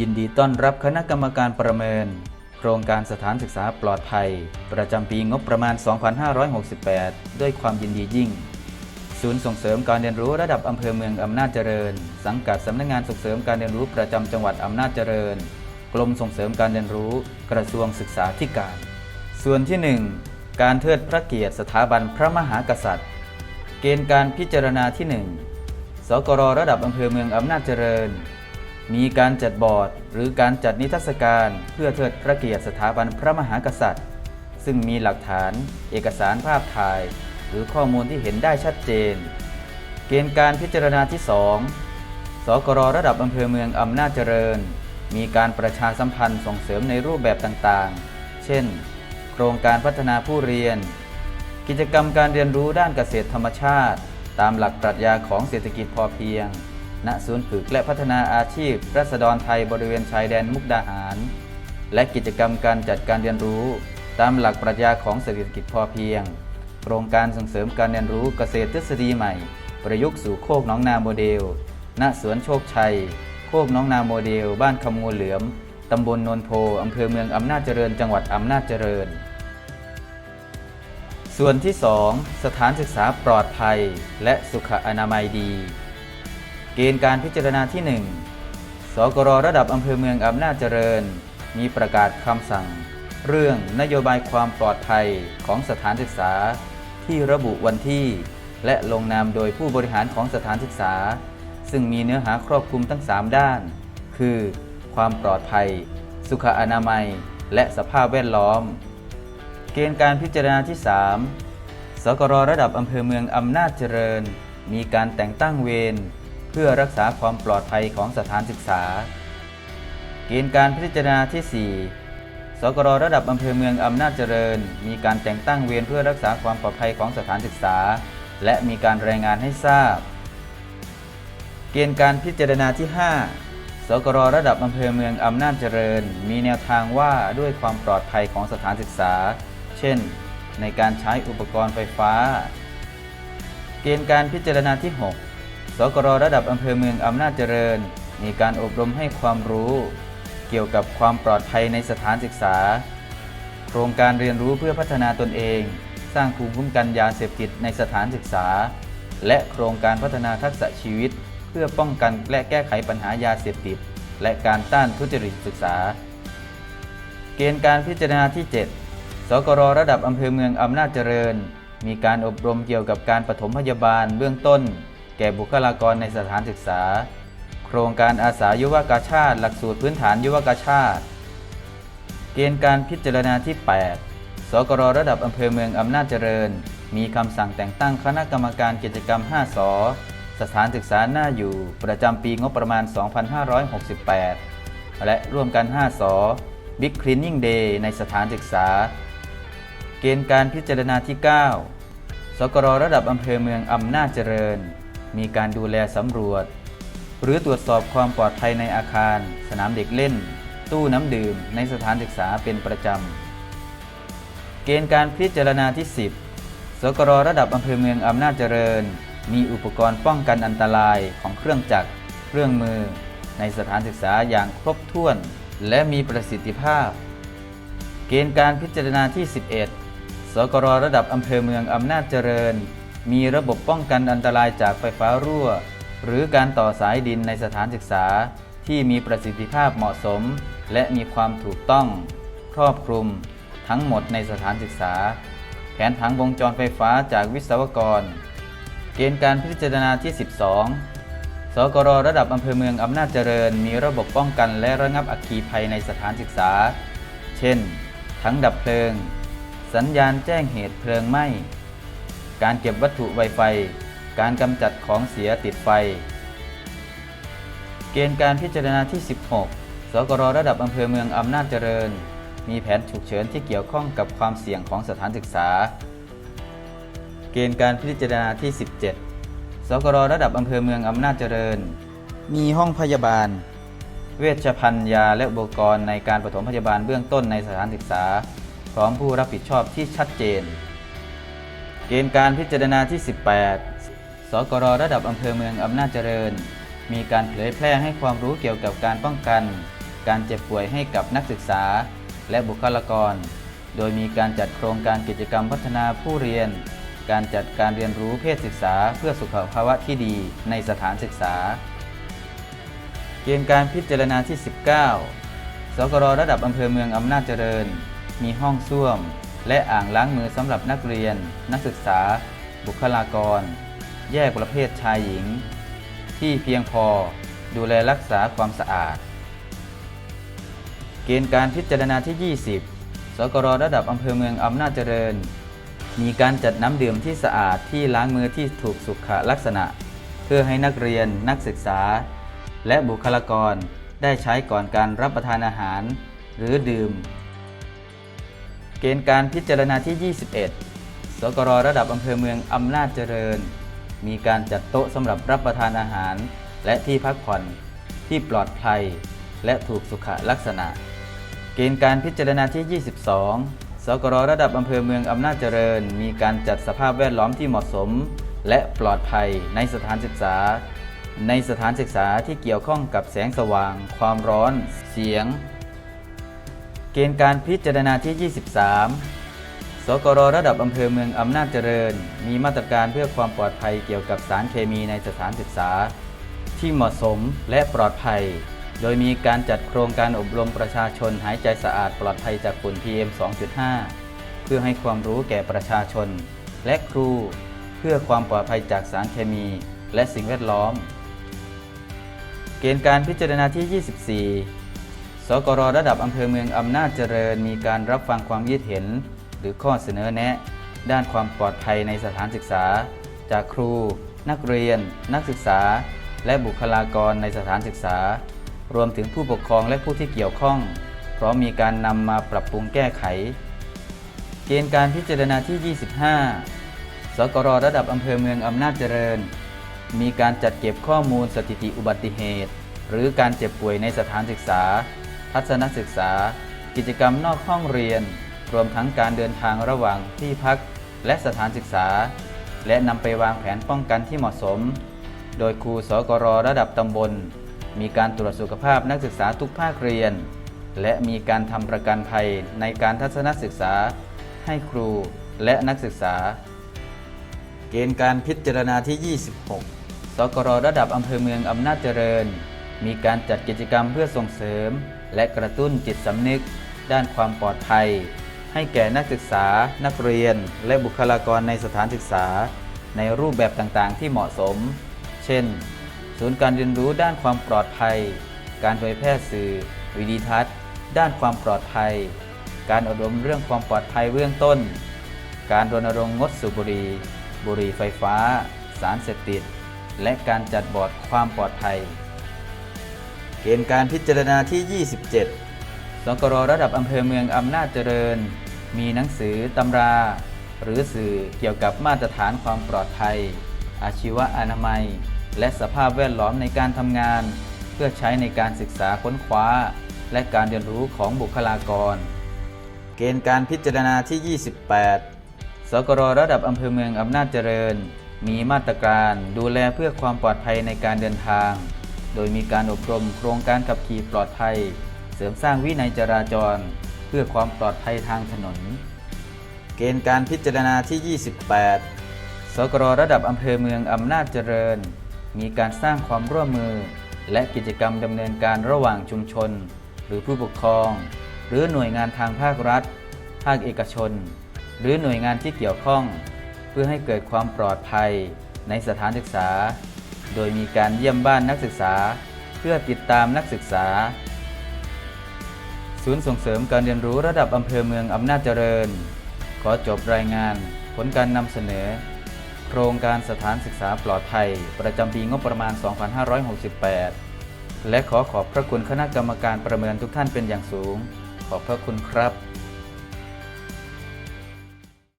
ยินดีต้อนรับคณะกรรมการประเมิน โครงการสถานศึกษาปลอดภัย ประจำปีงบประมาณ 2568 ด้วยความยินดียิ่ง ศูนย์ส่งเสริมการเรียนรู้ระดับอำเภอเมืองอำนาจเจริญ สังกัดสำนักงานส่งเสริมการเรียนรู้ประจำจังหวัดอำนาจเจริญ กรมส่งเสริมการเรียนรู้ กระทรวงศึกษาธิการ ส่วนที่ 1 การเทิดพระเกียรติสถาบันพระมหากษัตริย์ เกณฑ์การพิจารณาที่ 1 สกรระดับอำเภอเมืองอำนาจเจริญ มีการจัดบอร์ด หรือการจัดนิทรรศการเพื่อเทิดพระเกียรติสถาบันพระมหากษัตริย์ ซึ่งมีหลักฐาน เอกสารภาพถ่าย หรือข้อมูลที่เห็นได้ชัดเจน เกณฑ์การพิจารณาที่ 2 สกรระดับอำเภอเมืองอำนาจเจริญ มีการประชาสัมพันธ์ส่งเสริมในรูปแบบต่างๆ เช่น โครงการพัฒนาผู้เรียน กิจกรรมการเรียนรู้ด้านเกษตรธรรมชาติ ตามหลักปรัชญาของเศรษฐกิจพอเพียง ณศูนย์ฝึกและพัฒนาอาชีพรัษฎรไทยบริเวณชายแดนมุกดาหาร และกิจกรรมการจัดการเรียนรู้ ตามหลักปรัชญาของเศรษฐกิจพอเพียง โครงการส่งเสริมการเรียนรู้เกษตรทฤษฎีใหม่ ประยุกต์สู่โคกหน้องนาโมเดล ณสวนโชคชัย โคกหน้องนาโมเดล บ้านคำงูเหลือมตำบลโนนโพอำเภอเมืองอำนาจเจริญ จังหวัดอำนาจเจริญ ส่วนที่ 2 สถานศึกษาปลอดภัย และสุขอนามัยดี เกณฑ์การพิจารณาที่ 1 สกรระดับอำเภอเมืองอำนาจเจริญ มีประกาศคำสั่ง เรื่องนโยบายความปลอดภัยของสถานศึกษา ที่ระบุวันที่ และลงนามโดยผู้บริหารของสถานศึกษา ซึ่งมีเนื้อหาครอบคลุมทั้ง 3 ด้าน คือ ความปลอดภัย สุขอนามัย และสภาพแวดล้อม เกณฑ์การพิจารณาที่ 3 สกรระดับอำเภอเมืองอำนาจเจริญ มีการแต่งตั้งเวร เพื่อรักษาความปลอดภัยของสถานศึกษา เกณฑ์การพิจารณาที่ 4 สกรระดับอำเภอเมืองอำนาจเจริญ มีการแต่งตั้งเวรเพื่อรักษาความปลอดภัยของสถานศึกษา และมีการรายงานให้ทราบ เกณฑ์การพิจารณาที่ 5สกรระดับอำเภอเมืองอำนาจเจริญ มีแนวทางว่าด้วยความปลอดภัยของสถานศึกษา เช่น ในการใช้อุปกรณ์ไฟฟ้า เกณฑ์การพิจารณาที่ 6 สกรระดับอำเภอเมืองอำนาจเจริญ มีการอบรมให้ความรู้ เกี่ยวกับความปลอดภัยในสถานศึกษา โครงการเรียนรู้เพื่อพัฒนาตนเอง สร้างภูมิคุ้มกันยาเสพติดในสถานศึกษา และโครงการพัฒนาทักษะชีวิต เพื่อป้องกันและแก้ไขปัญหายาเสพติด และการต้านทุจริตศึกษา เกณฑ์การพิจารณาที่ 7 สกรระดับอำเภอเมืองอำนาจเจริญ มีการอบรมเกี่ยวกับการปฐมพยาบาลเบื้องต้น แก่บุคลากรในสถานศึกษา โครงการอาสายุวกาชาติ หลักสูตรพื้นฐานยุวกาชาติ เกณฑ์การพิจารณาที่ 8 สกรระดับอำเภอเมืองอำนาจเจริญ มีคำสั่งแต่งตั้งคณะกรรมการกิจกรรม 5 ส สถานศึกษาหน้าอยู่ประจำปีงบประมาณ 2568 และร่วมกัน 5ส Big Cleaning Day ในสถานศึกษา เกณฑ์การพิจารณาที่ 9 สกรระดับอำเภอเมืองอำนาจเจริญ มีการดูแลสำรวจ หรือตรวจสอบความปลอดภัยในอาคาร สนามเด็กเล่น ตู้น้ำดื่ม ในสถานศึกษาเป็นประจำ เกณฑ์การพิจารณาที่ 10 สกรระดับอำเภอเมืองอำนาจเจริญ มีอุปกรณ์ป้องกันอันตรายของเครื่องจักร เครื่องมือ ในสถานศึกษาอย่างครบถ้วน และมีประสิทธิภาพ เกณฑ์การพิจารณาที่ 11 สกรระดับอำเภอเมืองอำนาจเจริญ มีระบบป้องกันอันตรายจากไฟฟ้ารั่ว หรือการต่อสายดินในสถานศึกษา ที่มีประสิทธิภาพเหมาะสม และมีความถูกต้อง ครอบคลุม ทั้งหมดในสถานศึกษา แผนผังวงจรไฟฟ้าจากวิศวกร เกณฑ์การพิจารณาที่ 12สกรระดับอำเภอเมืองอำนาจเจริญ มีระบบป้องกันและระงับอัคคีภัยในสถานศึกษา เช่น ทั้งดับเพลิง สัญญาณแจ้งเหตุเพลิงไหม้ การเก็บวัตถุไวไฟ การกำจัดของเสียติดไฟ เกณฑ์การพิจารณาที่ 16 สกรระดับอำเภอเมืองอำนาจเจริญ มีแผนฉุกเฉินที่เกี่ยวข้องกับความเสี่ยงของสถานศึกษา เกณฑ์การพิจารณาที่ 17 สกรระดับอำเภอเมืองอำนาจเจริญ มีห้องพยาบาล เวชภัณฑ์ยาและอุปกรณ์ในการปฐมพยาบาลเบื้องต้นในสถานศึกษา พร้อมผู้รับผิดชอบที่ชัดเจน เกณฑ์การพิจารณาที่ 18 สกรระดับอำเภอเมืองอำนาจเจริญ มีการเผยแพร่ให้ความรู้เกี่ยวกับการป้องกัน การเจ็บป่วยให้กับนักศึกษา และบุคลากร โดยมีการจัดโครงการกิจกรรมพัฒนาผู้เรียน การจัดการเรียนรู้เพศศึกษาเพื่อสุขภาวะที่ดีในสถานศึกษา เกณฑ์การพิจารณาที่ 19 สกรระดับอำเภอเมืองอำนาจเจริญ มีห้องส้วม และอ่างล้างมือสำหรับนักเรียน นักศึกษา บุคลากร แยกประเภทชายหญิง ที่เพียงพอดูแลรักษาความสะอาด เกณฑ์การพิจารณาที่ 20 สกรระดับอำเภอเมืองอำนาจเจริญ มีการจัดน้ำดื่มที่สะอาดที่ล้างมือที่ถูกสุขลักษณะ เพื่อให้นักเรียนนักศึกษา และบุคลากรได้ใช้ก่อนการรับประทานอาหาร หรือดื่ม เกณฑ์การพิจารณาที่ 21 สกรระดับอำเภอเมืองอำนาจเจริญ มีการจัดโต๊ะสำหรับรับประทานอาหาร และที่พักผ่อนที่ปลอดภัย และถูกสุขลักษณะ เกณฑ์การพิจารณาที่ 22 สกรระดับอำเภอเมืองอำนาจเจริญ มีการจัดสภาพแวดล้อมที่เหมาะสม และปลอดภัยในสถานศึกษา ในสถานศึกษาที่เกี่ยวข้องกับแสงสว่าง ความร้อน เสียง เกณฑ์การพิจารณาที่ 23 สกรระดับอำเภอเมืองอำนาจเจริญ มีมาตรการเพื่อความปลอดภัยเกี่ยวกับสารเคมีในสถานศึกษา ที่เหมาะสมและปลอดภัย โดยมีการจัดโครงการอบรมประชาชนหายใจสะอาดปลอดภัยจากฝุ่น PM 2.5 เพื่อให้ความรู้แก่ประชาชน และครู เพื่อความปลอดภัยจากสารเคมี และสิ่งแวดล้อม เกณฑ์การพิจารณาที่ 24ส กรระดับอำเภอเมืองอำนาจเจริญ มีการรับฟังความคิดเห็น หรือข้อเสนอแนะ ด้านความปลอดภัยในสถานศึกษา จากครู นักเรียน นักศึกษา และบุคลากรในสถานศึกษา รวมถึงผู้ปกครองและผู้ที่เกี่ยวข้อง พร้อมมีการนำมาปรับปรุงแก้ไข เกณฑ์การพิจารณาที่ 25 สกรระดับอำเภอเมืองอำนาจเจริญ มีการจัดเก็บข้อมูลสถิติอุบัติเหตุ หรือการเจ็บป่วยในสถานศึกษา ทัศนศึกษา กิจกรรมนอกห้องเรียน รวมทั้งการเดินทางระหว่างที่พักและสถานศึกษา และนำไปวางแผนป้องกันที่เหมาะสม โดยครูสกรระดับตำบล มีการตรวจสุขภาพนักศึกษาทุกภาคเรียน และมีการทำประกันภัยในการทัศนศึกษา ให้ครูและนักศึกษา เกณฑ์การพิจารณาที่ 26 สกรระดับอำเภอเมืองอำนาจเจริญ มีการจัดกิจกรรมเพื่อส่งเสริม และกระตุ้นจิตสำนึก ด้านความปลอดภัย ให้แก่นักศึกษา นักเรียน และบุคลากรในสถานศึกษา ในรูปแบบต่างๆ ที่เหมาะสม เช่น ศูนย์การเรียนรู้ด้านความปลอดภัย การเผยแพร่สื่อ วิดีทัศน์ ด้านความปลอดภัย การอบรมเรื่องความปลอดภัยเบื้องต้น การรณรงค์งดสูบบุหรี่ บุหรี่ไฟฟ้า สารเสพติด และการจัดบอร์ดความปลอดภัย เกณฑ์การพิจารณาที่ 27 สกรระดับอำเภอเมืองอำนาจเจริญ มีหนังสือตำรา หรือสื่อเกี่ยวกับมาตรฐานความปลอดภัย อาชีวะอนามัย และสภาพแวดล้อมในการทำงาน เพื่อใช้ในการศึกษาค้นคว้า และการเรียนรู้ของบุคลากร เกณฑ์การพิจารณาที่ 28 สกรระดับอำเภอเมืองอำนาจเจริญ มีมาตรการดูแลเพื่อความปลอดภัยในการเดินทาง โดยมีการอบรมโครงการขับขี่ปลอดภัย เสริมสร้างวินัยจราจร เพื่อความปลอดภัยทางถนน เกณฑ์การพิจารณาที่ 28 สกรระดับอำเภอเมืองอำนาจเจริญ มีการสร้างความร่วมมือ และกิจกรรมดำเนินการระหว่างชุมชน หรือผู้ปกครอง หรือหน่วยงานทางภาครัฐ ภาคเอกชน หรือหน่วยงานที่เกี่ยวข้อง เพื่อให้เกิดความปลอดภัยในสถานศึกษา โดยมีการเยี่ยมบ้านนักศึกษา เพื่อติดตามนักศึกษา ศูนย์ส่งเสริมการเรียนรู้ระดับอำเภอเมืองอำนาจเจริญ ขอจบรายงาน ผลการนำเสนอ โครงการสถานศึกษาปลอดภัย ประจำปีงบประมาณ 2568 และขอขอบพระคุณคณะกรรมการประเมินทุกท่านเป็นอย่างสูง ขอบพระคุณครับ